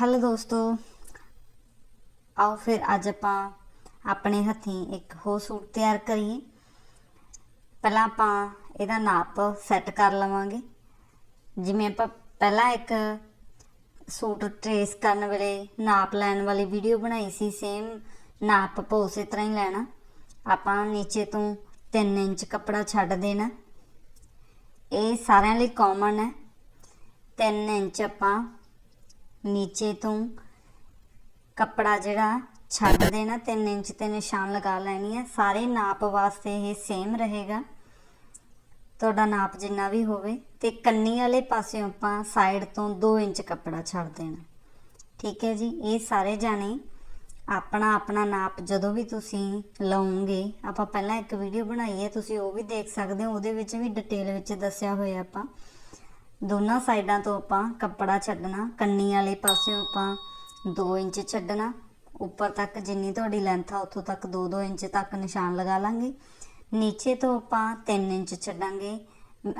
Hello ਦੋਸਤੋ। ਆਓ ਫਿਰ ਅੱਜ ਆਪਾਂ ਆਪਣੇ ਹੱਥੀਂ ਇੱਕ ਹੋਰ ਸੂਟ ਤਿਆਰ ਕਰੀਏ। ਪਹਿਲਾਂ ਆਪਾਂ ਇਹਦਾ ਨਾਪ ਸੈੱਟ ਕਰ ਲਵਾਂਗੇ। ਜਿਵੇਂ ਆਪਾਂ ਪਹਿਲਾਂ ਇੱਕ ਸੂਟ ਟਰੇਸ ਕਰਨ ਵੇਲੇ ਨਾਪ ਲੈਣ ਵਾਲੀ ਵੀਡੀਓ ਬਣਾਈ ਸੀ ਸੇਮ ਨਾਪ ਆਪਾਂ ਉਸੇ ਤਰ੍ਹਾਂ ਹੀ ਲੈਣਾ। ਆਪਾਂ ਨੀਚੇ ਤੋਂ 3 ਇੰਚ ਕੱਪੜਾ ਛੱਡ ਦੇਣਾ। ਇਹ ਸਾਰਿਆਂ ਲਈ ਕਾਮਨ ਹੈ। 3 ਇੰਚ ਆਪਾਂ ਨੀਚੇ ਤੋਂ ਕੱਪੜਾ ਜਿਹੜਾ ਛੱਡ ਦੇਣਾ 3 ਇੰਚ ਤੇ ਨਿਸ਼ਾਨ ਲਗਾ ਲੈਣੀ ਹੈ। ਸਾਰੇ ਨਾਪ ਵਾਸਤੇ ਇਹ ਸੇਮ ਰਹੇਗਾ। ਤੁਹਾਡਾ ਨਾਪ ਜਿੰਨਾ ਵੀ ਹੋਵੇ। ਤੇ ਕੰਨੀ ਵਾਲੇ ਪਾਸਿਓਂ ਆਪਾਂ ਸਾਈਡ ਤੋਂ 2 ਇੰਚ ਕੱਪੜਾ ਛੱਡ ਦੇਣਾ। ਠੀਕ ਹੈ ਜੀ? ਇਹ ਸਾਰੇ ਜਾਣੇ ਆਪਣਾ ਆਪਣਾ ਨਾਪ ਜਦੋਂ ਵੀ ਤੁਸੀਂ ਲਾਉਂਗੇ ਆਪਾਂ ਪਹਿਲਾਂ ਇੱਕ ਵੀਡੀਓ ਬਣਾਈ ਹੈ। ਤੁਸੀਂ ਉਹ ਵੀ ਦੇਖ ਸਕਦੇ ਹੋ। ਉਹਦੇ ਵਿੱਚ ਵੀ ਡਿਟੇਲ ਵਿੱਚ ਦੱਸਿਆ ਹੋਇਆ ਆਪਾਂ। ਦੋਨਾਂ ਸਾਈਡਾਂ ਤੋਂ ਆਪਾਂ ਕੱਪੜਾ ਛੱਡਣਾ, ਕੰਨੀ ਵਾਲੇ ਪਾਸਿਓਂ ਆਪਾਂ 2 ਇੰਚ ਛੱਡਣਾ। ਉੱਪਰ ਤੱਕ ਜਿੰਨੀ ਤੁਹਾਡੀ ਲੈਂਥ ਆ, ਉੱਥੋਂ ਤੱਕ 2-2 ਇੰਚ ਤੱਕ ਨਿਸ਼ਾਨ ਲਗਾ ਲਾਂਗੇ। ਨੀਚੇ ਤੋਂ ਆਪਾਂ 3 ਇੰਚ ਛੱਡਾਂਗੇ।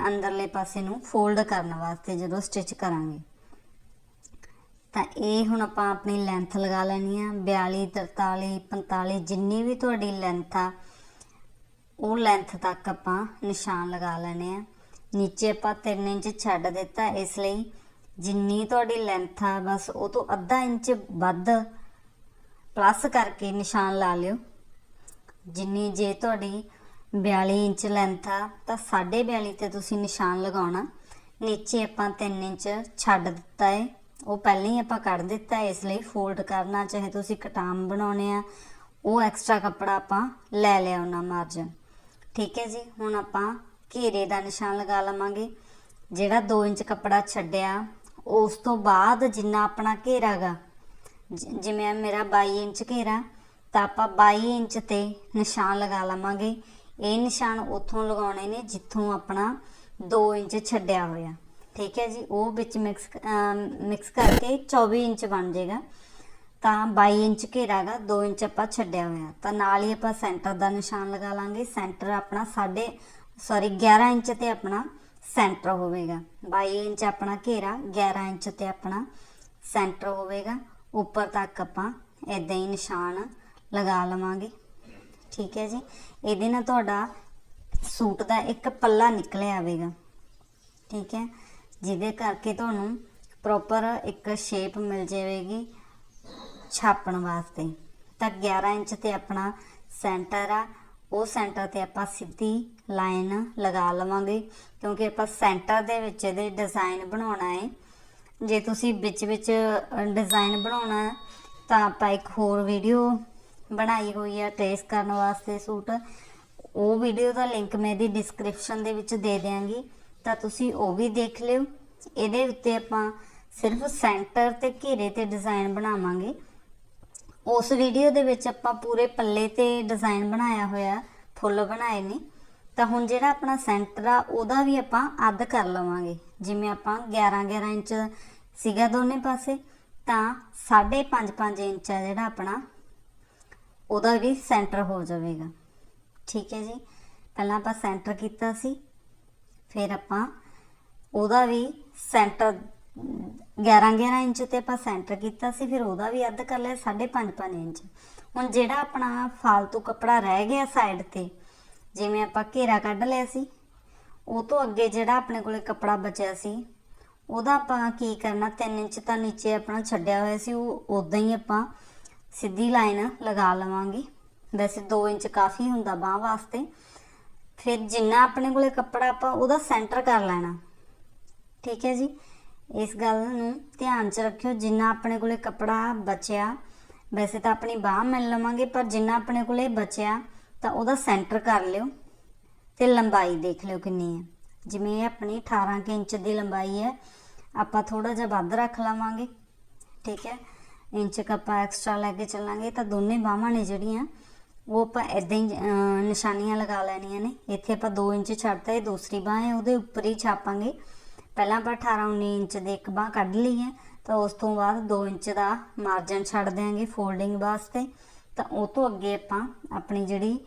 ਅੰਦਰਲੇ ਪਾਸੇ ਨੂੰ ਫੋਲਡ ਕਰਨ ਵਾਸਤੇ ਜਦੋਂ ਸਟਿਚ ਕਰਾਂਗੇ। ਤਾਂ ਇਹ ਹੁਣ ਆਪਾਂ ਆਪਣੀ ਲੈਂਥ ਲਗਾ ਲੈਣੀ ਆ। 42 43 45 ਜਿੰਨੀ ਵੀ ਤੁਹਾਡੀ ਲੈਂਥ ਆ, ਉਹ ਲੈਂਥ ਤੱਕ ਆਪਾਂ ਨਿਸ਼ਾਨ ਲਗਾ ਲੈਣੇ ਆ। ਨੀਚੇ ਆਪਾਂ 3 ਇੰਚ ਛੱਡ ਦਿੱਤਾ ਇਸ ਲਈ। ਜਿੰਨੀ ਤੁਹਾਡੀ ਲੈਂਥ ਆ, ਬਸ ਉਹ ਤੋਂ ਅੱਧਾ ਇੰਚ ਵੱਧ ਪਲੱਸ ਕਰਕੇ ਨਿਸ਼ਾਨ ਲਾ ਲਿਓ। ਜਿੰਨੀ ਜੇ ਤੁਹਾਡੀ 42 ਇੰਚ ਲੈਂਥ ਆ, ਤਾਂ 42.5 ਤੇ ਤੁਸੀਂ ਨਿਸ਼ਾਨ ਲਗਾਉਣਾ। ਨੀਚੇ ਆਪਾਂ 3 ਇੰਚ ਛੱਡ ਦਿੱਤਾ ਹੈ ਉਹ ਪਹਿਲਾਂ ਹੀ ਆਪਾਂ ਕੱਢ ਦਿੱਤਾ ਇਸ ਲਈ ਫੋਲਡ ਕਰਨਾ, ਚਾਹੇ ਤੁਸੀਂ ਕਟਾਮ ਬਣਾਉਣੇ ਆ। ਉਹ ਐਕਸਟਰਾ ਕੱਪੜਾ ਆਪਾਂ ਲੈ ਲਿਆ ਉਹਨਾਂ ਮਾਰਜਨ ਠੀਕ ਹੈ ਜੀ, ਹੁਣ ਆਪਾਂ ਘੇਰੇ ਦਾ ਨਿਸ਼ਾਨ ਲਗਾ ਲਵਾਂਗੇ। ਜਿਹੜਾ 2 ਇੰਚ ਕੱਪੜਾ ਛੱਡਿਆ, ਉਸ ਤੋਂ ਬਾਅਦ ਜਿੰਨਾ ਆਪਣਾ ਘੇਰਾ ਗਾ ਜਿਵੇਂ ਮੇਰਾ 22 ਇੰਚ ਘੇਰਾ, ਤਾਂ ਆਪਾਂ 22 ਇੰਚ ਤੇ ਨਿਸ਼ਾਨ ਲਗਾ ਲਵਾਂਗੇ। ਇਹ ਨਿਸ਼ਾਨ ਉੱਥੋਂ ਲਗਾਉਣੇ ਨੇ ਜਿੱਥੋਂ ਆਪਣਾ 2 ਇੰਚ ਛੱਡਿਆ ਹੋਇਆ। ਠੀਕ ਹੈ ਜੀ? ਉਹ ਵਿੱਚ ਮਿਕਸ ਮਿਕਸ ਕਰਕੇ 24 ਇੰਚ ਬਣ ਜਾਏਗਾ। ਤਾਂ 22 ਇੰਚ ਘੇਰਾ ਗਾ 2 ਇੰਚ ਆਪਾਂ ਛੱਡਿਆ ਹੋਇਆ। ਤਾਂ ਨਾਲ ਹੀ ਆਪਾਂ ਸੈਂਟਰ ਦਾ ਨਿਸ਼ਾਨ ਲਗਾ ਲਾਂਗੇ। ਸੈਂਟਰ ਆਪਣਾ ਸਾਡੇ ਸੌਰੀ 11 ਇੰਚ ਤੇ ਆਪਣਾ ਸੈਂਟਰ ਹੋਵੇਗਾ। 22 ਇੰਚ ਆਪਣਾ ਘੇਰਾ 11 ਇੰਚ ਤੇ ਆਪਣਾ ਸੈਂਟਰ ਹੋਵੇਗਾ। ਉੱਪਰ ਤੱਕ ਆਪਾਂ ਇਦਾਂ ਹੀ ਨਿਸ਼ਾਨ ਲਗਾ ਲਵਾਂਗੇ। ਠੀਕ ਹੈ ਜੀ? ਇਹਦੇ ਨਾਲ ਤੁਹਾਡਾ ਸੂਟ ਦਾ ਇੱਕ ਪੱਲਾ ਨਿਕਲ ਆਵੇਗਾ। ਠੀਕ ਹੈ? ਜਿਹਦੇ ਕਰਕੇ ਤੁਹਾਨੂੰ ਪ੍ਰੋਪਰ ਇੱਕ ਸ਼ੇਪ ਮਿਲ ਜਾਵੇਗੀ ਛਾਪਣ ਵਾਸਤੇ। ਤਾਂ 11 ਇੰਚ ਤੇ ਆਪਣਾ ਸੈਂਟਰ ਆ। ਉਹ ਸੈਂਟਰ ਤੇ ਆਪਾਂ ਸਿੱਧੀ ਲਾਈਨ ਲਗਾ ਲਵਾਂਗੇ, ਕਿਉਂਕਿ ਆਪਾਂ ਸੈਂਟਰ ਦੇ ਵਿੱਚ ਇਹਦੇ ਡਿਜ਼ਾਈਨ ਬਣਾਉਣਾ ਹੈ। ਜੇ ਤੁਸੀਂ ਵਿੱਚ ਵਿੱਚ ਡਿਜ਼ਾਈਨ ਬਣਾਉਣਾ ਤਾਂ ਆਪਾਂ ਇੱਕ ਹੋਰ ਵੀਡੀਓ ਬਣਾਈ ਹੋਈ ਹੈ ਟ੍ਰੇਸ ਕਰਨ ਵਾਸਤੇ ਸੂਟ। ਉਹ ਵੀਡੀਓ ਦਾ ਲਿੰਕ ਮੈਂ ਇਹਦੀ ਡਿਸਕ੍ਰਿਪਸ਼ਨ ਦੇ ਵਿੱਚ ਦੇ ਦਿਆਂਗੀ, ਤਾਂ ਤੁਸੀਂ ਉਹ ਵੀ ਦੇਖ ਲਿਓ। ਇਹਦੇ ਉੱਤੇ ਆਪਾਂ ਸਿਰਫ ਸੈਂਟਰ ਤੇ ਘੇਰੇ ਤੇ ਡਿਜ਼ਾਈਨ ਬਣਾਵਾਂਗੇ। ਉਸ ਵੀਡੀਓ ਦੇ ਵਿੱਚ ਆਪਾਂ ਪੂਰੇ ਪੱਲੇ ਤੇ ਡਿਜ਼ਾਈਨ ਬਣਾਇਆ ਹੋਇਆ, ਫੁੱਲ ਬਣਾਏ ਨੇ। ਤਾਂ ਹੁਣ ਜਿਹੜਾ ਆਪਣਾ ਸੈਂਟਰ ਆ, ਉਹਦਾ ਵੀ ਆਪਾਂ ਅੱਧ ਕਰ ਲਵਾਂਗੇ। ਜਿਵੇਂ ਆਪਾਂ 11 11 ਇੰਚ ਸੀਗਾ ਦੋਨੇ ਪਾਸੇ, ਤਾਂ 5.5 5 ਇੰਚ ਆ ਜਿਹੜਾ ਆਪਣਾ, ਉਹਦਾ ਵੀ ਸੈਂਟਰ ਹੋ ਜਾਵੇਗਾ। ਠੀਕ ਹੈ ਜੀ? ਪਹਿਲਾਂ ਆਪਾਂ ਸੈਂਟਰ ਕੀਤਾ ਸੀ, ਫਿਰ ਆਪਾਂ ਉਹਦਾ ਵੀ ਸੈਂਟਰ 11 11 ਇੰਚ ਤੇ ਆਪਾਂ ਸੈਂਟਰ ਕੀਤਾ ਸੀ, ਫਿਰ ਉਹਦਾ ਵੀ ਅੱਧ ਕਰ ਲਿਆ 5.5 5 ਇੰਚ। ਹੁਣ ਜਿਹੜਾ ਆਪਣਾ ਫਾਲਤੂ ਕੱਪੜਾ ਰਹਿ ਗਿਆ ਸਾਈਡ ਤੇ, ਜਿਵੇਂ ਆਪਾਂ ਘੇਰਾ ਕੱਢ ਲਿਆ ਸੀ, ਉਹ ਤੋਂ ਅੱਗੇ ਜਿਹੜਾ ਆਪਣੇ ਕੋਲੇ ਕੱਪੜਾ ਬਚਿਆ ਸੀ, ਉਹਦਾ ਆਪਾਂ ਕੀ ਕਰਨਾ 3 ਇੰਚ ਤਾਂ ਨੀਚੇ ਆਪਣਾ ਛੱਡਿਆ ਹੋਇਆ ਸੀ, ਉਹ ਉਦਾਂ ਹੀ ਆਪਾਂ ਸਿੱਧੀ ਲਾਈਨ ਲਗਾ ਲਵਾਂਗੇ। ਵੈਸੇ 2 ਇੰਚ ਕਾਫੀ ਹੁੰਦਾ ਬਾਹ ਵਾਸਤੇ। ਫਿਰ ਜਿੰਨਾ ਆਪਣੇ ਕੋਲੇ ਕੱਪੜਾ ਆਪਾਂ ਉਹਦਾ ਸੈਂਟਰ ਕਰ ਲੈਣਾ। ਠੀਕ ਹੈ ਜੀ? ਇਸ ਗੱਲ ਨੂੰ ਧਿਆਨ 'ਚ ਰੱਖਿਓ, ਜਿੰਨਾ ਆਪਣੇ ਕੋਲੇ ਕੱਪੜਾ ਬਚਿਆ, ਵੈਸੇ ਤਾਂ ਆਪਣੀ ਬਾਹ ਮਿਲ ਲਵਾਂਗੇ, ਪਰ ਜਿੰਨਾ ਆਪਣੇ ਕੋਲੇ ਬਚਿਆ, ਤਾਂ ਉਹਦਾ ਸੈਂਟਰ ਕਰ ਲਿਓ ਤੇ ਲੰਬਾਈ ਦੇਖ ਲਿਓ ਕਿੰਨੀ ਹੈ। ਜਿਵੇਂ ਇਹ ਆਪਣੀ 18 ਕੁ ਇੰਚ ਦੀ ਲੰਬਾਈ ਹੈ, ਆਪਾਂ ਥੋੜਾ ਜਿਹਾ ਵੱਧ ਰੱਖ ਲਵਾਂਗੇ, ਠੀਕ ਹੈ? ਇੰਚ ਕੁ ਐਕਸਟਰਾ ਲੈ ਕੇ ਚੱਲਾਂਗੇ, ਤਾਂ ਦੋਨੇ ਬਾਹਾਂ ਨੇ ਜਿਹੜੀਆਂ, ਉਹ ਆਪਾਂ ਇਦਾਂ ਹੀ ਨਿਸ਼ਾਨੀਆਂ ਲਗਾ ਲੈਣੀਆਂ ਨੇ। ਇੱਥੇ ਆਪਾਂ 2 ਇੰਚ ਛੱਡਤਾ, ਇਹ ਦੂਸਰੀ ਬਾਹ ਹੈ, ਉਹਦੇ ਉੱਪਰ ਹੀ ਛਾਪਾਂਗੇ। ਪਹਿਲਾਂ ਆਪਾਂ 18 19 ਇੰਚ ਦੇ ਇੱਕ ਬਾਹ ਕੱਢ ਲਈ ਹੈ, ਤਾਂ ਉਸ ਤੋਂ ਬਾਅਦ 2 ਇੰਚ ਦਾ ਮਾਰਜਨ ਛੱਡ ਦਿਆਂਗੇ ਫੋਲਡਿੰਗ ਵਾਸਤੇ। ਤਾਂ ਉਹ ਤੋਂ ਅੱਗੇ ਆਪਾਂ ਆਪਣੀ ਜਿਹੜੀ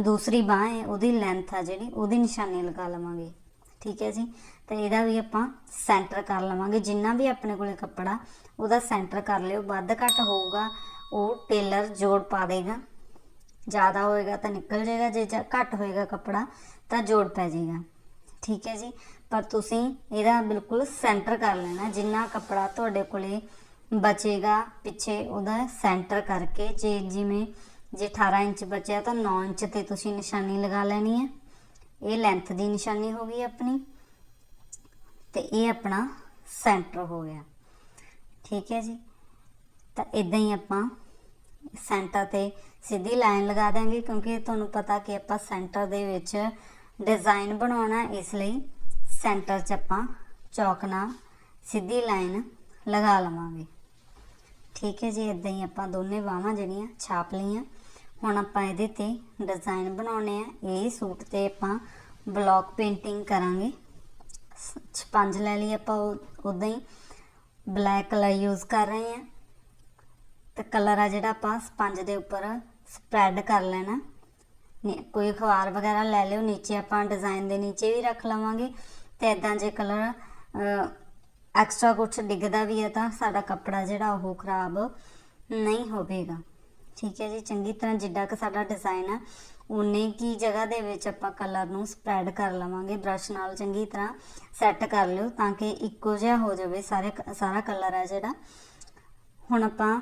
ਦੂਸਰੀ ਬਾਹ ਹੈ, ਉਹਦੀ ਲੈਂਥ ਆ ਜਿਹੜੀ, ਉਹਦੀ ਨਿਸ਼ਾਨੀ ਲਗਾ ਲਵਾਂਗੇ। ਠੀਕ ਹੈ ਜੀ? ਤੇ ਇਹਦਾ ਵੀ ਆਪਾਂ ਸੈਂਟਰ ਕਰ ਲਵਾਂਗੇ। ਜਿੰਨਾ ਵੀ ਆਪਣੇ ਕੋਲੇ ਕੱਪੜਾ, ਉਹਦਾ ਸੈਂਟਰ ਕਰ ਲਿਓ। ਵੱਧ ਘੱਟ ਹੋਊਗਾ, ਉਹ ਟੇਲਰ ਜੋੜ ਪਾ ਦੇਗਾ। ਜ਼ਿਆਦਾ ਹੋਏਗਾ ਤਾਂ ਨਿਕਲ ਜਾਏਗਾ, ਜੇ ਜਾਂ ਘੱਟ ਹੋਏਗਾ ਕੱਪੜਾ, ਤਾਂ ਜੋੜ ਪੈ ਜਾਏਗਾ। ਠੀਕ ਹੈ ਜੀ? ਪਰ ਤੁਸੀਂ ਇਹਦਾ ਬਿਲਕੁਲ ਸੈਂਟਰ ਕਰ ਲੈਣਾ, ਜਿੰਨਾ ਕੱਪੜਾ ਤੁਹਾਡੇ ਕੋਲੇ ਬਚੇਗਾ ਪਿੱਛੇ ਉਹਦਾ ਸੈਂਟਰ ਕਰਕੇ। ਜੇ ਜਿਵੇਂ, ਜੇ 18 ਇੰਚ ਬਚਿਆ ਤਾਂ 9 ਇੰਚ ਤੇ ਤੁਸੀਂ ਨਿਸ਼ਾਨੀ ਲਗਾ ਲੈਣੀ ਹੈ। ਇਹ ਲੈਂਥ ਦੀ ਨਿਸ਼ਾਨੀ ਹੋ ਗਈ ਆਪਣੀ। ਤੇ ਇਹ ਆਪਣਾ ਸੈਂਟਰ ਹੋ ਗਿਆ। ਠੀਕ ਹੈ ਜੀ? ਤਾਂ ਇਦਾਂ ਹੀ ਆਪਾਂ ਸੈਂਟਰ ਤੇ ਸਿੱਧੀ ਲਾਈਨ ਲਗਾ ਦਾਂਗੇ ਕਿਉਂਕਿ ਤੁਹਾਨੂੰ ਪਤਾ ਕਿ ਆਪਾਂ ਸੈਂਟਰ ਦੇ ਵਿੱਚ ਡਿਜ਼ਾਈਨ ਬਣਾਉਣਾ ਇਸ ਲਈ ਸੈਂਟਰ 'ਚ ਆਪਾਂ ਚੌਕ ਨਾਲ ਸਿੱਧੀ ਲਾਈਨ ਲਗਾ ਲਵਾਂਗੇ। ਠੀਕ ਹੈ ਜੀ ਇਦਾਂ ਹੀ ਆਪਾਂ ਦੋਨੇ ਬਾਹਾਂ ਜਿਹੜੀਆਂ ਛਾਪ ਲਈਆਂ। ਹੁਣ ਆਪਾਂ ਇਹਦੇ ਤੇ ਡਿਜ਼ਾਈਨ ਬਣਾਉਣੇ ਆ। ਇਹ ਸੂਟ ਤੇ ਆਪਾਂ ਬਲੌਕ ਪੇਂਟਿੰਗ ਕਰਾਂਗੇ। ਸ- ਸਪੰਜ ਲੈ ਲਈ ਆਪਾਂ ਉਦਾਂ ਹੀ ਬਲੈਕ ਕਲਰ ਯੂਜ਼ ਕਰ ਰਹੇ ਆ ਤੇ ਕਲਰ ਆ ਜਿਹੜਾ ਆਪਾਂ ਸਪੰਜ ਦੇ ਉੱਪਰ ਸਪਰੈਡ ਕਰ ਲੈਣਾ। ਨੀ- ਕੋਈ ਅਖਬਾਰ ਵਗੈਰਾ ਲੈ ਲਿਓ। ਨੀਚੇ ਆਪਾਂ ਡਿਜ਼ਾਈਨ ਦੇ ਨੀਚੇ ਵੀ ਰੱਖ ਲਵਾਂਗੇ। ਤੇ ਇਦਾਂ ਜੇ ਕਲਰ ਐਕਸਟਰਾ ਕੁਝ ਡਿੱਗਦਾ ਵੀ ਹੈ ਤਾਂ ਸਾਡਾ ਕੱਪੜਾ ਜਿਹੜਾ ਉਹ ਖਰਾਬ ਨਹੀਂ ਹੋਵੇਗਾ। ਠੀਕ ਹੈ ਜੀ, ਚੰਗੀ ਤਰ੍ਹਾਂ ਜਿੱਡਾ ਕਿ ਸਾਡਾ ਡਿਜ਼ਾਈਨ ਆ ਉਨੇ ਕੀ ਜਗ੍ਹਾ ਦੇ ਵਿੱਚ ਆਪਾਂ ਕਲਰ ਨੂੰ ਸਪਰੈਡ ਕਰ ਲਵਾਂਗੇ ਬ੍ਰਸ਼ ਨਾਲ ਚੰਗੀ ਤਰ੍ਹਾਂ ਸੈੱਟ ਕਰ ਲਿਓ ਤਾਂ ਕਿ ਇੱਕੋ ਜਿਹਾ ਹੋ ਜਾਵੇ ਸਾਰੇ ਸਾਰਾ ਕਲਰ ਆ ਜਿਹੜਾ। ਹੁਣ ਆਪਾਂ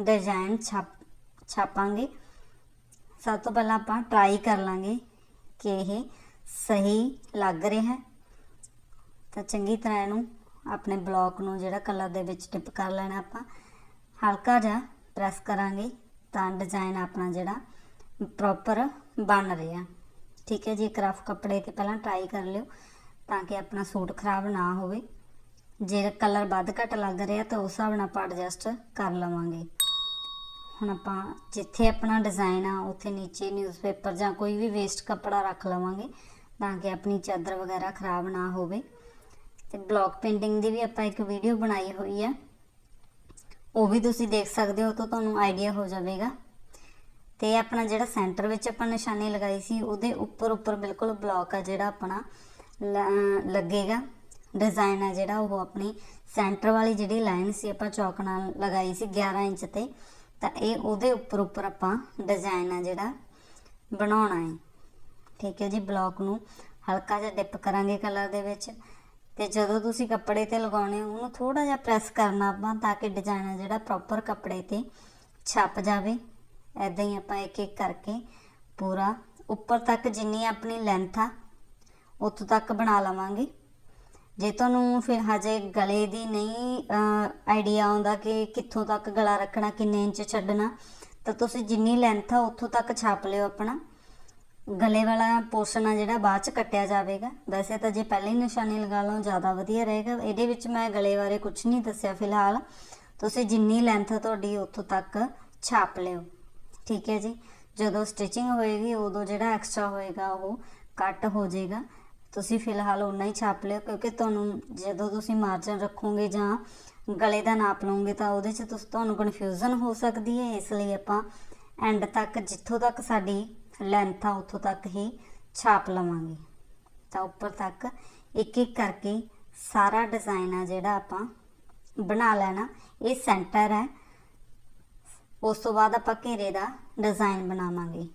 ਡਿਜ਼ਾਈਨ ਛਾਪ, ਛਾਪਾਂਗੇ। ਸਭ ਤੋਂ ਪਹਿਲਾਂ ਆਪਾਂ ਟਰਾਈ ਕਰ ਲਾਂਗੇ ਕਿ ਇਹ ਸਹੀ ਲੱਗ ਰਿਹਾ ਹੈ। ਤਾਂ ਚੰਗੀ ਤਰ੍ਹਾਂ ਇਹਨੂੰ ਆਪਣੇ ਬਲੌਕ ਨੂੰ ਜਿਹੜਾ ਕਲਰ ਦੇ ਵਿੱਚ ਟਿਪ ਕਰ ਲੈਣਾ ਆਪਾਂ। ਹਲਕਾ ਜਿਹਾ ਪ੍ਰੈਸ ਕਰਾਂਗੇ ਤਾਂ ਡਿਜ਼ਾਈਨ ਆਪਣਾ ਜਿਹੜਾ ਪ੍ਰੋਪਰ ਬਣ ਰਿਹਾ। ਠੀਕ ਹੈ ਜੀ, ਇੱਕ ਰਫ ਕੱਪੜੇ ਤੇ ਪਹਿਲਾਂ ਟਰਾਈ ਕਰ ਲਿਓ ਤਾਂ ਕਿ ਆਪਣਾ ਸੂਟ ਖਰਾਬ ਨਾ ਹੋਵੇ। ਜੇ ਕਲਰ ਵੱਧ ਘੱਟ ਲੱਗ ਰਿਹਾ ਤਾਂ ਉਸ ਹਿਸਾਬ ਨਾਲ ਆਪਾਂ ਐਡਜਸਟ ਕਰ ਲਵਾਂਗੇ। ਹੁਣ ਆਪਾਂ ਜਿੱਥੇ ਆਪਣਾ ਡਿਜ਼ਾਈਨ ਆ, ਉੱਥੇ ਨੀਚੇ ਨਿਊਜ਼ਪੇਪਰ ਜਾਂ ਕੋਈ ਵੀ ਵੇਸਟ ਕੱਪੜਾ ਰੱਖ ਲਵਾਂਗੇ ਤਾਂ ਕਿ ਆਪਣੀ ਚਾਦਰ ਵਗੈਰਾ ਖਰਾਬ ਨਾ ਹੋਵੇ। ਤੇ ਬਲੌਕ ਪੇਂਟਿੰਗ ਦੀ ਵੀ ਆਪਾਂ ਇੱਕ ਵੀਡੀਓ ਬਣਾਈ ਹੋਈ ਆ। ਉਹ ਵੀ ਤੁਸੀਂ ਦੇਖ ਸਕਦੇ ਹੋ ਤਾਂ ਤੁਹਾਨੂੰ ਆਈਡੀਆ ਹੋ ਜਾਵੇਗਾ। ਤੇ ਆਪਣਾ ਜਿਹੜਾ ਸੈਂਟਰ ਵਿੱਚ ਆਪਾਂ ਨਿਸ਼ਾਨੀ ਲਗਾਈ ਸੀ, ਉਹਦੇ ਉੱਪਰ ਉੱਪਰ ਬਿਲਕੁਲ ਬਲੌਕ ਆ ਜਿਹੜਾ ਆਪਣਾ ਲ- ਲੱਗੇਗਾ। ਡਿਜ਼ਾਈਨ ਆ ਜਿਹੜਾ ਉਹ ਆਪਣੀ ਸੈਂਟਰ ਵਾਲੀ ਜਿਹੜੀ ਲਾਈਨ ਸੀ, ਆਪਾਂ ਚੌਕ ਨਾਲ ਲਗਾਈ ਸੀ 11 ਇੰਚ ਤੇ, ਤਾਂ ਇਹ ਉਹਦੇ ਉੱਪਰ ਉੱਪਰ ਆਪਾਂ ਡਿਜ਼ਾਈਨ ਆ ਜਿਹੜਾ ਬਣਾਉਣਾ ਹੈ। ਠੀਕ ਹੈ ਜੀ, ਬਲੌਕ ਨੂੰ ਹਲਕਾ ਜਿਹਾ ਡਿਪ ਕਰਾਂਗੇ ਕਲਰ ਦੇ ਵਿੱਚ। ਤੇ ਜਦੋਂ ਤੁਸੀਂ ਕੱਪੜੇ ਤੇ ਲਗਾਉਣੇ ਹੋ ਉਹਨੂੰ ਥੋੜਾ ਜਿਹਾ ਪ੍ਰੈਸ ਕਰਨਾ ਆਪਾਂ ਤਾਂ ਕਿ ਡਿਜ਼ਾਈਨ ਜਿਹੜਾ ਪ੍ਰੋਪਰ ਕੱਪੜੇ ਤੇ ਛਪ ਜਾਵੇ। ਐਦਾਂ ਹੀ ਆਪਾਂ ਇੱਕ ਇੱਕ ਕਰਕੇ ਪੂਰਾ ਉੱਪਰ ਤੱਕ ਜਿੰਨੀ ਆਪਣੀ ਲੈਂਥ ਆ, ਉੱਥੋਂ ਤੱਕ ਬਣਾ ਲਵਾਂਗੇ। ਜੇ ਤੁਹਾਨੂੰ ਫਿਰ ਹਜੇ ਗਲੇ ਦੀ ਨਹੀਂ ਆਈਡੀਆ ਆਉਂਦਾ ਕਿ ਕਿੱਥੋਂ ਤੱਕ ਗਲਾ ਰੱਖਣਾ, ਕਿੰਨੇ ਇੰਚ ਛੱਡਣਾ, ਤਾਂ ਤੁਸੀਂ ਜਿੰਨੀ ਲੈਂਥ ਆ, ਉੱਥੋਂ ਤੱਕ ਛਾਪ ਲਿਓ ਆਪਣਾ। ਗਲੇ ਵਾਲਾ ਪੋਰਸ਼ਨ ਆ ਜਿਹੜਾ ਬਾਅਦ ਚ ਕੱਟਿਆ ਜਾਵੇਗਾ। ਵੈਸੇ ਤਾਂ ਜੇ ਪਹਿਲਾਂ ਹੀ ਨਿਸ਼ਾਨੀ ਲਗਾ ਲਓ, ਜ਼ਿਆਦਾ ਵਧੀਆ ਰਹੇਗਾ। ਇਹਦੇ ਵਿੱਚ ਮੈਂ ਗਲੇ ਬਾਰੇ ਕੁਝ ਨਹੀਂ ਦੱਸਿਆ ਫਿਲਹਾਲ। ਤੁਸੀਂ ਜਿੰਨੀ ਲੈਂਥ ਤੁਹਾਡੀ ਉੱਥੋਂ ਤੱਕ ਛਾਪ ਲਿਓ। ਠੀਕ ਹੈ ਜੀ? ਜਦੋਂ ਸਟਿਚਿੰਗ ਹੋਏਗੀ, ਉਦੋਂ ਜਿਹੜਾ ਐਕਸਟਰਾ ਹੋਏਗਾ, ਉਹ ਕੱਟ ਹੋ ਜਾਏਗਾ। ਤੁਸੀਂ ਫਿਲਹਾਲ ਉਨਾ ਹੀ ਛਾਪ ਲਿਓ, ਕਿਉਂਕਿ ਤੁਹਾਨੂੰ ਜਦੋਂ ਤੁਸੀਂ ਮਾਰਜਨ ਰੱਖੋਗੇ ਜਾਂ ਗਲੇ ਦਾ ਨਾਪ ਲਓਗੇ, ਤਾਂ ਉਹਦੇ 'ਚ ਤੁਹਾਨੂੰ ਕਨਫਿਊਜ਼ਨ ਹੋ ਸਕਦੀ ਹੈ। ਇਸ ਲਈ ਆਪਾਂ ਐਂਡ ਤੱਕ, ਜਿੱਥੋਂ ਤੱਕ ਸਾਡੀ ਲੈਂਥ ਆ, ਉੱਥੋਂ ਤੱਕ ਹੀ ਛਾਪ ਲਵਾਂਗੇ। ਤਾਂ ਉੱਪਰ ਤੱਕ ਇੱਕ ਇੱਕ ਕਰਕੇ ਸਾਰਾ ਡਿਜ਼ਾਈਨ ਆ ਜਿਹੜਾ ਆਪਾਂ ਬਣਾ ਲੈਣਾ, ਇਹ ਸੈਂਟਰ ਹੈ। ਉਸ ਤੋਂ ਬਾਅਦ ਆਪਾਂ ਘੇਰੇ ਦਾ ਡਿਜ਼ਾਈਨ ਬਣਾਵਾਂਗੇ।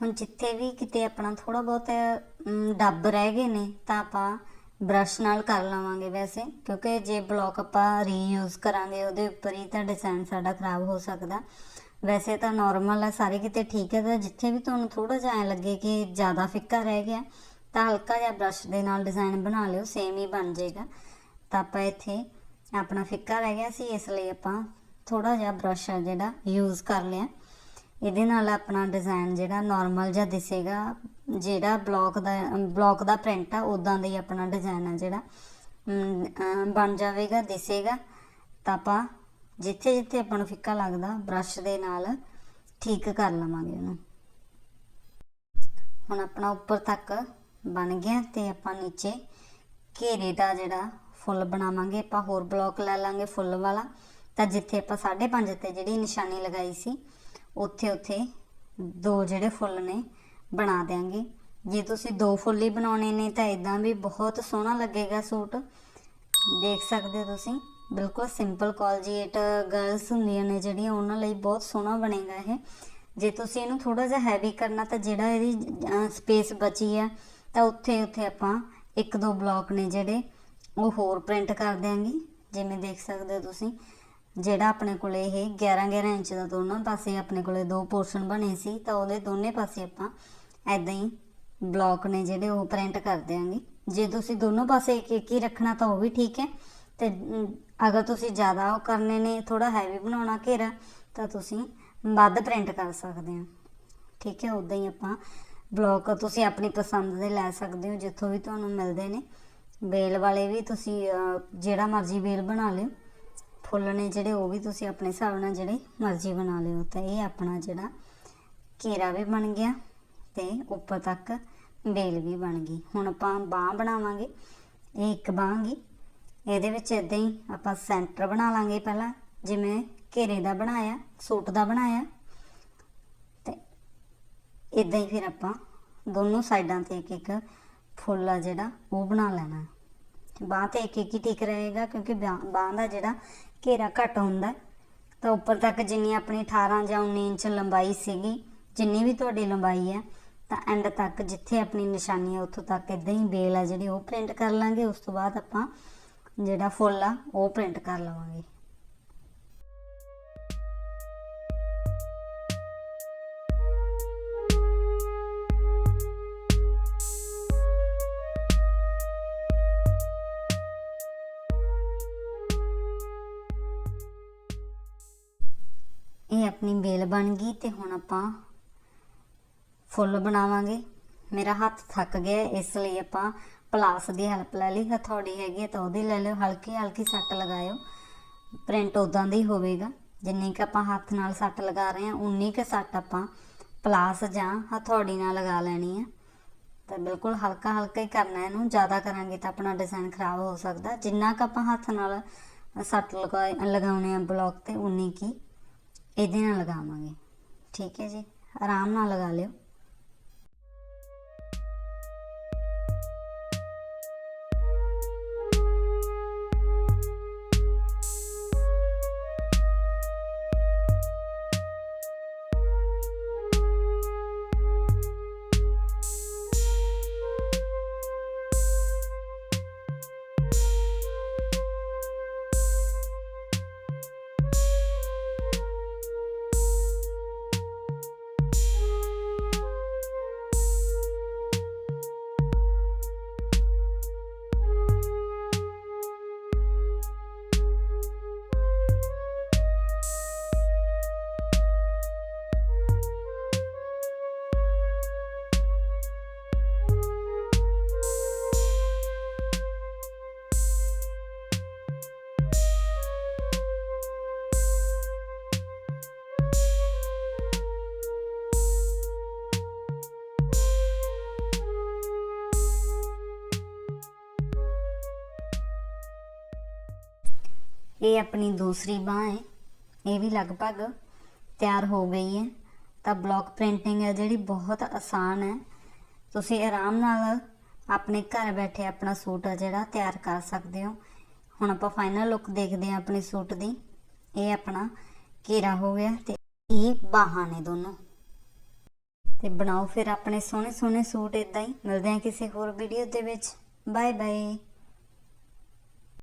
ਹੁਣ ਜਿੱਥੇ ਵੀ ਕਿਤੇ ਆਪਣਾ ਥੋੜਾ ਬਹੁਤ ਡੱਬ ਰਹਿ ਗਏ ਨੇ, ਤਾਂ ਆਪਾਂ ਬ੍ਰਸ਼ ਨਾਲ ਕਰ ਲਵਾਂਗੇ ਵੈਸੇ, ਕਿਉਂਕਿ ਜੇ ਬਲੌਕ ਆਪਾਂ ਰੀਯੂਜ਼ ਕਰਾਂਗੇ, ਉਹਦੇ ਉੱਪਰ ਹੀ ਤਾਂ ਡਿਜ਼ਾਈਨ ਸਾਡਾ ਖਰਾਬ ਹੋ ਸਕਦਾ। ਵੈਸੇ ਤਾਂ ਨਾਰਮਲ ਹੈ ਸਾਰੇ ਕਿਤੇ ਠੀਕ ਹੈ ਤਾਂ ਜਿੱਥੇ ਵੀ ਤੁਹਾਨੂੰ ਥੋੜਾ ਜਿਹਾ ਐਂ ਲੱਗੇ ਕਿ ਜ਼ਿਆਦਾ ਫਿੱਕਾ ਰਹਿ ਗਿਆ, ਤਾਂ ਹਲਕਾ ਜਿਹਾ ਬ੍ਰਸ਼ ਦੇ ਨਾਲ ਡਿਜ਼ਾਈਨ ਬਣਾ ਲਿਓ ਸੇਮ ਹੀ ਬਣ ਜਾਏਗਾ। ਤਾਂ ਆਪਾਂ ਇੱਥੇ ਆਪਣਾ ਫਿੱਕਾ ਰਹਿ ਗਿਆ ਸੀ, ਇਸ ਲਈ ਆਪਾਂ ਥੋੜਾ ਜਿਹਾ ਬ੍ਰਸ਼ ਆ ਜਿਹੜਾ ਯੂਜ਼ ਕਰ ਲਿਆ। ਇਹਦੇ ਨਾਲ ਆਪਣਾ ਡਿਜ਼ਾਈਨ ਜਿਹੜਾ ਨਾਰਮਲ ਜਿਹਾ ਦਿਸੇਗਾ, ਜਿਹੜਾ ਬਲੌਕ ਦਾ ਬਲੌਕ ਦਾ ਪ੍ਰਿੰਟ ਆ ਉਦਾਂ ਦਾ ਹੀ ਆਪਣਾ ਡਿਜ਼ਾਈਨ ਆ ਜਿਹੜਾ। ਬਣ ਜਾਵੇਗਾ, ਦਿਸੇਗਾ। ਤਾਂ ਆਪਾਂ ਜਿੱਥੇ ਜਿੱਥੇ ਆਪਾਂ ਨੂੰ ਫਿੱਕਾ ਲੱਗਦਾ ਬ੍ਰਸ਼ ਦੇ ਨਾਲ ਠੀਕ ਕਰ ਲਵਾਂਗੇ ਉਹਨੂੰ। ਹੁਣ ਆਪਣਾ ਉੱਪਰ ਤੱਕ ਬਣ ਗਿਆ ਤੇ ਆਪਾਂ ਨੀਚੇ ਘੇਰੇ ਦਾ ਜਿਹੜਾ ਫੁੱਲ ਬਣਾਵਾਂਗੇ, ਆਪਾਂ ਹੋਰ ਬਲੌਕ ਲੈ ਲਾਂਗੇ ਫੁੱਲ ਵਾਲਾ। ਤਾਂ ਜਿੱਥੇ ਆਪਾਂ 5.5 ਤੇ ਜਿਹੜੀ ਨਿਸ਼ਾਨੀ ਲਗਾਈ ਸੀ ਉੱਥੇ ਉੱਥੇ ਦੋ ਜਿਹੜੇ ਫੁੱਲ ਨੇ ਬਣਾ ਦਿਆਂਗੇ। ਜੇ ਤੁਸੀਂ ਦੋ ਫੁੱਲ ਹੀ ਬਣਾਉਣੇ ਨੇ ਤਾਂ ਇਦਾਂ ਵੀ ਬਹੁਤ ਸੋਹਣਾ ਲੱਗੇਗਾ ਸੂਟ। ਦੇਖ ਸਕਦੇ ਹੋ ਤੁਸੀਂ, ਬਿਲਕੁਲ ਸਿੰਪਲ ਕਾਲਜੀਏਟ ਗਰਲਸ ਹੁੰਦੀਆਂ ਨੇ ਜਿਹੜੀਆਂ, ਉਹਨਾਂ ਲਈ ਬਹੁਤ ਸੋਹਣਾ ਬਣੇਗਾ ਇਹ। ਜੇ ਤੁਸੀਂ ਇਹਨੂੰ ਥੋੜਾ ਜਿਹਾ ਹੈਵੀ ਕਰਨਾ ਤਾਂ ਜਿਹੜਾ ਇਹਦੀ ਸਪੇਸ ਬਚੀ ਆ, ਤਾਂ ਉੱਥੇ ਉੱਥੇ ਆਪਾਂ ਇੱਕ ਦੋ ਬਲੌਕ ਨੇ ਜਿਹੜੇ ਉਹ ਹੋਰ ਪ੍ਰਿੰਟ ਕਰ ਦਿਆਂਗੇ। ਜਿਵੇਂ ਦੇਖ ਸਕਦੇ ਹੋ ਤੁਸੀਂ ਜਿਹੜਾ ਆਪਣੇ ਕੋਲੇ ਇਹ 11 11 ਇੰਚ ਦਾ ਦੋਨੋਂ ਪਾਸੇ ਆਪਣੇ ਕੋਲੇ ਦੋ ਪੋਰਸ਼ਨ ਬਣੇ ਸੀ, ਤਾਂ ਉਹਦੇ ਦੋਨੇ ਪਾਸੇ ਆਪਾਂ ਐਦਾਂ ਹੀ ਬਲੌਕ ਨੇ ਜਿਹੜੇ ਉਹ ਪ੍ਰਿੰਟ ਕਰ ਦਿਆਂਗੇ। ਜੇ ਤੁਸੀਂ ਦੋਨੋਂ ਪਾਸੇ ਇੱਕ ਇੱਕ ਹੀ ਰੱਖਣਾ ਤਾਂ ਉਹ ਵੀ ਠੀਕ ਹੈ। ਤੇ ਅਗਰ ਤੁਸੀਂ ਜ਼ਿਆਦਾ ਉਹ ਕਰਨੇ ਨੇ ਥੋੜਾ ਹੈਵੀ ਬਣਾਉਣਾ ਘੇਰਾ, ਤਾਂ ਤੁਸੀਂ ਵੱਧ ਪ੍ਰਿੰਟ ਕਰ ਸਕਦੇ ਹੋ। ਠੀਕ ਹੈ ਉਦਾਂ ਹੀ ਆਪਾਂ ਬਲੌਕ ਤੁਸੀਂ ਆਪਣੀ ਪਸੰਦ ਦੇ ਲੈ ਸਕਦੇ ਹੋ, ਜਿੱਥੋਂ ਵੀ ਤੁਹਾਨੂੰ ਮਿਲਦੇ ਨੇ। ਬੇਲ ਵਾਲੇ ਵੀ ਤੁਸੀਂ ਜਿਹੜਾ ਮਰਜ਼ੀ ਬੇਲ ਬਣਾ ਲਿਓ। ਫੁੱਲ ਨੇ ਜਿਹੜੇ, ਉਹ ਵੀ ਤੁਸੀਂ ਆਪਣੇ ਹਿਸਾਬ ਨਾਲ ਜਿਹੜੇ ਮਰਜ਼ੀ ਬਣਾ ਲਿਓ। ਤਾਂ ਇਹ ਆਪਣਾ ਜਿਹੜਾ ਘੇਰਾ ਵੀ ਬਣ ਗਿਆ ਤੇ ਉੱਪਰ ਤੱਕ ਬੇਲ ਵੀ ਬਣ ਗਈ। ਹੁਣ ਆਪਾਂ ਬਾਹ ਬਣਾਵਾਂਗੇ, ਇਹ ਇੱਕ ਬਾਂਹ ਗੀ ਇਹਦੇ ਵਿੱਚ ਇਦਾਂ ਹੀ ਆਪਾਂ ਸੈਂਟਰ ਬਣਾ ਲਾਂਗੇ ਪਹਿਲਾਂ, ਜਿਵੇਂ ਘੇਰੇ ਦਾ ਬਣਾਇਆ, ਸੂਟ ਦਾ ਬਣਾਇਆ। ਤੇ ਇਦਾਂ ਹੀ ਫਿਰ ਆਪਾਂ ਦੋਨੋਂ ਸਾਈਡਾਂ ਤੇ ਇੱਕ ਇੱਕ ਫੁੱਲ ਆ ਜਿਹੜਾ, ਉਹ ਬਣਾ ਲੈਣਾ। ਬਾਂਹ ਤੇ ਇੱਕ ਇੱਕ ਹੀ ਠੀਕ ਰਹੇਗਾ, ਕਿਉਂਕਿ ਬਾਂਹ ਦਾ ਜਿਹੜਾ ਘੇਰਾ ਘੱਟ ਹੁੰਦਾ ਤਾਂ ਉੱਪਰ ਤੱਕ ਜਿੰਨੀ ਆਪਣੀ 18 ਜਾਂ 19 ਇੰਚ ਲੰਬਾਈ ਸੀਗੀ, ਜਿੰਨੀ ਵੀ ਤੁਹਾਡੀ ਲੰਬਾਈ ਹੈ, ਤਾਂ ਐਂਡ ਤੱਕ ਜਿੱਥੇ ਆਪਣੀ ਨਿਸ਼ਾਨੀ ਹੈ, ਉੱਥੋਂ ਤੱਕ ਇਦਾਂ ਹੀ ਬੇਲ ਆ ਜਿਹੜੀ ਉਹ ਪ੍ਰਿੰਟ ਕਰ ਲਾਂਗੇ। ਉਸ ਤੋਂ ਬਾਅਦ ਆਪਾਂ ਜਿਹੜਾ ਫੁੱਲ ਆ, ਉਹ ਪ੍ਰਿੰਟ ਕਰ ਲਵਾਂਗੇ। ਇਹ ਆਪਣੀ ਬੇਲ ਬਣ ਗਈ ਤੇ ਹੁਣ ਆਪਾਂ ਫੁੱਲ ਬਣਾਵਾਂਗੇ। ਮੇਰਾ ਹੱਥ ਥੱਕ ਗਿਆ, ਇਸ ਲਈ ਆਪਾਂ ਪਲਾਸ ਦੀ ਹੈਲਪ ਲੈ ਲਈ। ਹਥੌੜੀ ਹੈਗੀ ਹੈ ਤਾਂ ਉਹਦੀ ਲੈ ਲਿਓ। ਹਲਕੀ ਹਲਕੀ ਸੱਟ ਲਗਾਇਓ। ਪ੍ਰਿੰਟ ਉਦਾਂ ਦਾ ਹੀ ਹੋਵੇਗਾ। ਜਿੰਨੀ ਕਿ ਆਪਾਂ ਹੱਥ ਨਾਲ ਸੱਟ ਲਗਾ ਰਹੇ ਹਾਂ, ਉਨੀ ਕੁ ਸੱਟ ਆਪਾਂ ਪਲਾਸ ਜਾਂ ਹਥੌੜੀ ਨਾਲ ਲਗਾ ਲੈਣੀ ਹੈ ਤਾਂ ਬਿਲਕੁਲ ਹਲਕਾ ਹਲਕਾ ਹੀ ਕਰਨਾ ਇਹਨੂੰ। ਜ਼ਿਆਦਾ ਕਰਾਂਗੇ ਤਾਂ ਆਪਣਾ ਡਿਜ਼ਾਈਨ ਖਰਾਬ ਹੋ ਸਕਦਾ। ਜਿੰਨਾ ਕੁ ਆਪਾਂ ਹੱਥ ਨਾਲ ਸੱਟ ਲਗਾ ਲਗਾਉਣੇ ਆ ਬਲੌਕ ਤੇ, ਉਨੀ ਕੀ ਇਹਦੇ ਨਾਲ ਲਗਾਵਾਂਗੇ। ਠੀਕ ਹੈ ਜੀ? ਆਰਾਮ ਨਾਲ ਲਗਾ ਲਿਓ। ਇਹ ਆਪਣੀ ਦੂਸਰੀ ਬਾਹ ਹੈ। ਇਹ ਵੀ ਲਗਭਗ ਤਿਆਰ ਹੋ ਗਈ ਹੈ। ਤਾਂ ਬਲੌਕ ਪ੍ਰਿੰਟਿੰਗ ਹੈ ਜਿਹੜੀ ਬਹੁਤ ਆਸਾਨ ਹੈ। ਤੁਸੀਂ ਆਰਾਮ ਨਾਲ ਆਪਣੇ ਘਰ ਬੈਠੇ ਆਪਣਾ ਸੂਟ ਆ ਜਿਹੜਾ ਤਿਆਰ ਕਰ ਸਕਦੇ ਹੋ। ਹੁਣ ਆਪਾਂ ਫਾਈਨਲ ਲੁੱਕ ਦੇਖਦੇ ਹਾਂ ਆਪਣੇ ਸੂਟ ਦੀ। ਇਹ ਆਪਣਾ ਘੇਰਾ ਹੋ ਗਿਆ ਤੇ ਇਹ ਬਾਹਾਂ ਨੇ ਦੋਨੋਂ। ਤੇ ਬਣਾਓ ਫਿਰ ਆਪਣੇ ਸੋਹਣੇ ਸੋਹਣੇ ਸੂਟ ਇਦਾਂ ਹੀ। ਮਿਲਦੇ ਹਾਂ ਕਿਸੇ ਹੋਰ ਵੀਡੀਓ ਦੇ ਵਿੱਚ। Bye bye